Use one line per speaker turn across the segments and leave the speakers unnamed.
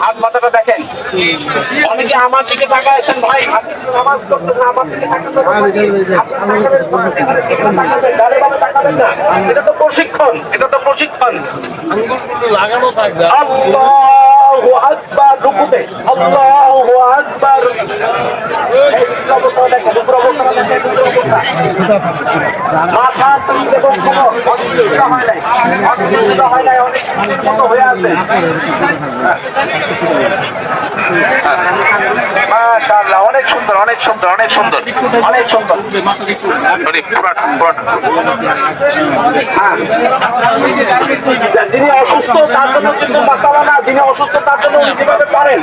হাত মাথাটা দেখেন অনেকে আমার দিকে ভাই তো নামাজ পড়তেছেন আমার দিকে এটা তো প্রশিক্ষণ, এটা তো প্রশিক্ষণ।
লাগানো থাকবে
আল্লাহু আকবার, রুকুতে। আল্লাহু আকবার এই দুটো অবস্থা দেখেন, দুটো অবস্থা দেখেন, দুটো অবস্থা। মাথা তুলতে এবং কোনো অসুবিধা হয় নাই অসুবিধা হয় নাই অনেক মতো হয়ে আছে মাশাআল্লাহ অনেক সুন্দর অনেক সুন্দর অনেক সুন্দর। অনেক সুন্দর হ্যাঁ। যিনি অসুস্থ তার জন্য কিন্তু মাসালা না যিনি অসুস্থ তার জন্য যেভাবে পারেন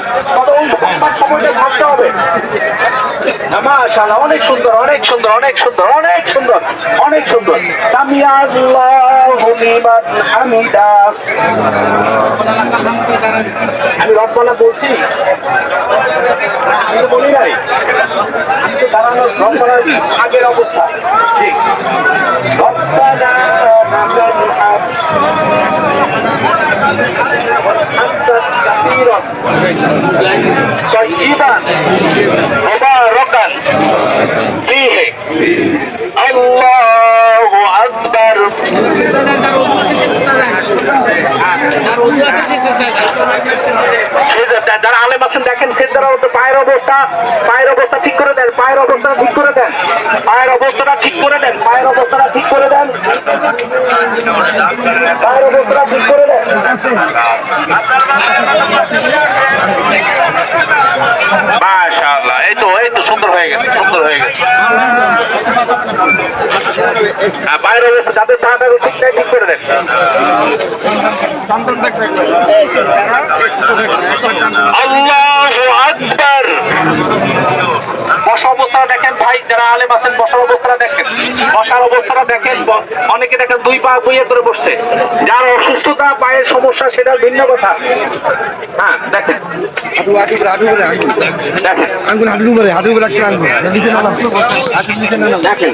তার সময়টা থাকতে হবে। মাশাআল্লাহ অনেক সুন্দর অনেক সুন্দর অনেক সুন্দর অনেক সুন্দর অনেক সুন্দর সামিয়া আল্লাহু লিমান হামিদা আমি রব্বানা বলছি আমি তো বলি নাই আমি তো দাঁড়ানো রব্বানার আগের অবস্থা ঠিক রব্বানা লাকাল হামদ حمدا كثيرا طيبا مباركا যারা আলেম আছেন, দেখেন সেজদার তো পায়ের অবস্থা। পায়ের অবস্থা ঠিক করে দেন, পায়ের অবস্থা ঠিক করে দেন। পায়ের অবস্থাটা ঠিক করে দেন, পায়ের অবস্থাটা ঠিক করে দেন। পায়ের অবস্থাটা ঠিক করে মাশাআল্লাহ। এই তো এই তো সুন্দর হয়ে গেছে সুন্দর হয়ে গেছে। পায়ের অবস্থা যাদের পা টাকে ঠিক নাই ঠিক করে দেন। আল্লাহু আকবার। বসা অবস্থাটা দেখেন ভাই যারা আলেম আছেন বসার অবস্থাটা দেখেন। বসার অবস্থাটা দেখেন অনেকে দেখেন দুই পা বইয়ে করে বসছে। যার অসুস্থতা পায়ের সমস্যা সেটা ভিন্ন কথা। হ্যাঁ দেখেন। দেখেন। দেখেন।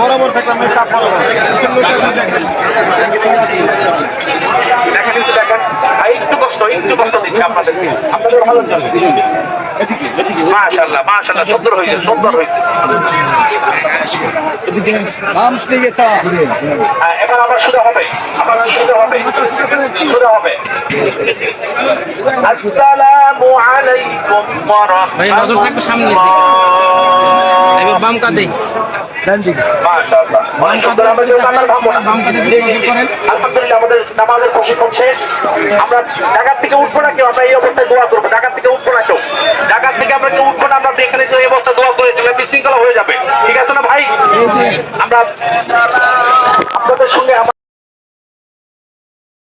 বরাবর থাকলে আমি চাপ পাবো
দেখেন একটু দেখেন আর একটু কষ্ট আপনাদের জন্য মাশাআল্লাহ সুন্দর হয়েছে সুন্দর হয়েছে। এবার আবার শুরু হবে। আবার হবে। শুরু হবে। আসসালামু আলাইকুম ওয়া
ভাই, নজর থাকবে সামনে।
রাহমাতুল্লাহ
বাম কাঁধে।
ডান
আমরা কেউ কান্নার ভাববো না
বাম কাঁধে
জি, জি, জি। আলহামদুলিল্লাহ আমাদের নামাজের প্রশিক্ষণ শেষ। আমরা ঢাকার থেকে উঠবো না কেউ আমরা এই অবস্থায় দোয়া করব। ঢাকার থেকে উঠবো না কেউ। ঢাকার থেকে আমরা কেউ উঠবো না আমরা এখানে যে এই অবস্থা দোয়া করে বিশৃঙ্খলা হয়ে যাবে। ঠিক আছে না ভাই? আমরা আপনাদের